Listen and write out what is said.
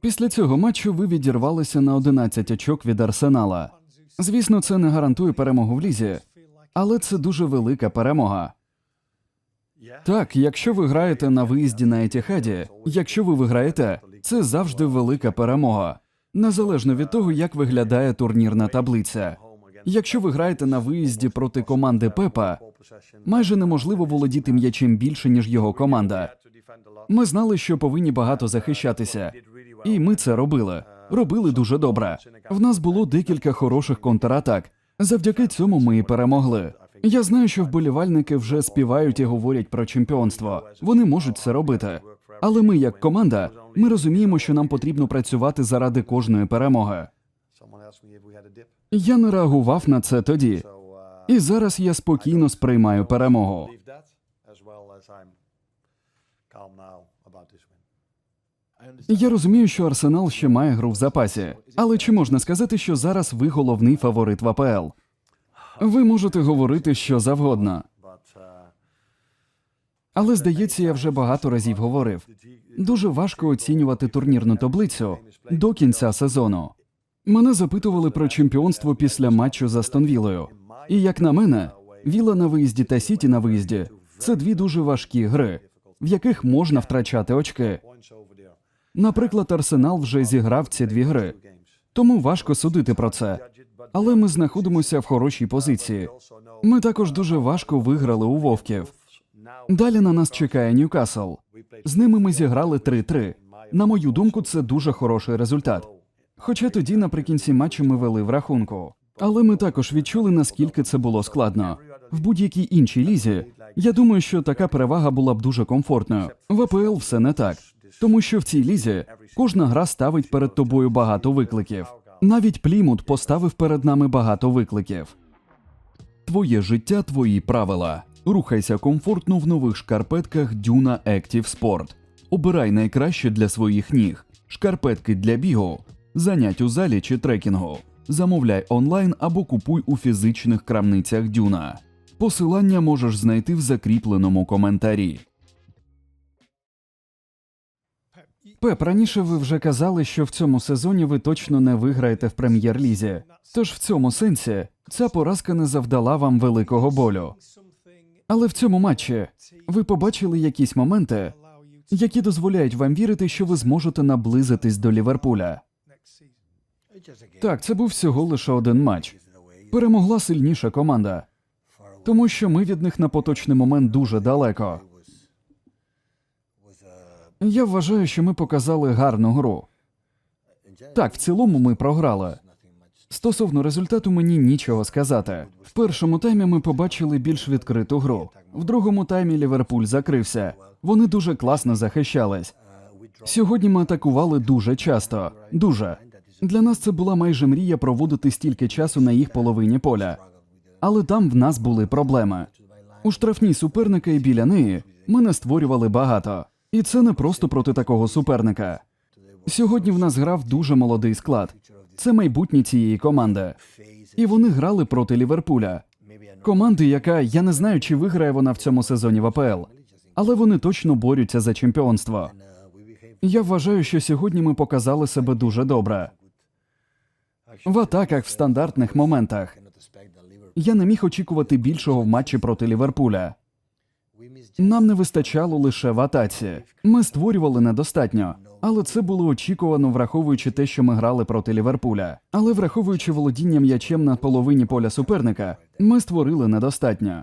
Після цього матчу ви відірвалися на 11 очок від Арсенала. Звісно, це не гарантує перемогу в лізі, але це дуже велика перемога. Так, якщо ви граєте на виїзді на Етіхаді, якщо ви виграєте, це завжди велика перемога, незалежно від того, як виглядає турнірна таблиця. Якщо ви граєте на виїзді проти команди Пепа, майже неможливо володіти м'ячем більше, ніж його команда. Ми знали, що повинні багато захищатися, і ми це робили. Робили дуже добре. В нас було декілька хороших контратак. Завдяки цьому ми і перемогли. Я знаю, що вболівальники вже співають і говорять про чемпіонство. Вони можуть це робити. Але ми, як команда, ми розуміємо, що нам потрібно працювати заради кожної перемоги. Я не реагував на це тоді, і зараз я спокійно сприймаю перемогу. Я розумію, що Арсенал ще має гру в запасі, але чи можна сказати, що зараз ви головний фаворит в АПЛ? Ви можете говорити що завгодно, але здається, я вже багато разів говорив. Дуже важко оцінювати турнірну таблицю до кінця сезону. Мене запитували про чемпіонство після матчу з Астон Вілою. І як на мене, Віла на виїзді та Сіті на виїзді це дві дуже важкі гри, в яких можна втрачати очки. Наприклад, Арсенал вже зіграв ці дві гри, тому важко судити про це. Але ми знаходимося в хорошій позиції. Ми також дуже важко виграли у Вовків. Далі на нас чекає Ньюкасл. З ними ми зіграли 3-3. На мою думку, це дуже хороший результат. Хоча тоді наприкінці матчу ми вели в рахунку. Але ми також відчули, наскільки це було складно. В будь-якій іншій лізі я думаю, що така перевага була б дуже комфортною. В АПЛ все не так, тому що в цій лізі кожна гра ставить перед тобою багато викликів. Навіть Плімут поставив перед нами багато викликів. Твоє життя, твої правила. Рухайся комфортно в нових шкарпетках Duna Active Sport. Обирай найкраще для своїх ніг. Шкарпетки для бігу, занять у залі чи трекінгу. Замовляй онлайн або купуй у фізичних крамницях Дюна. Посилання можеш знайти в закріпленому коментарі. Пеп, раніше ви вже казали, що в цьому сезоні ви точно не виграєте в прем'єр-лізі. Тож в цьому сенсі ця поразка не завдала вам великого болю. Але в цьому матчі ви побачили якісь моменти, які дозволяють вам вірити, що ви зможете наблизитись до Ліверпуля. Так, це був всього лише один матч. Перемогла сильніша команда, тому що ми від них на поточний момент дуже далеко. Я вважаю, що ми показали гарну гру. Так, в цілому ми програли. Стосовно результату мені нічого сказати. В першому таймі ми побачили більш відкриту гру. В другому таймі Ліверпуль закрився. Вони дуже класно захищались. Сьогодні ми атакували дуже часто. Дуже. Для нас це була майже мрія проводити стільки часу на їх половині поля. Але там в нас були проблеми. У штрафній суперника і біля неї ми не створювали багато. І це не просто проти такого суперника. Сьогодні в нас грав дуже молодий склад. Це майбутнє цієї команди. І вони грали проти Ліверпуля. Команди, яка я не знаю, чи виграє вона в цьому сезоні в АПЛ, але вони точно борються за чемпіонство. Я вважаю, що сьогодні ми показали себе дуже добре. В атаках в стандартних моментах. Я не міг очікувати більшого в матчі проти Ліверпуля. Нам не вистачало лише в атаці. Ми створювали недостатньо, але це було очікувано, враховуючи те, що ми грали проти Ліверпуля. Але враховуючи володіння м'ячем на половині поля суперника, ми створили недостатньо.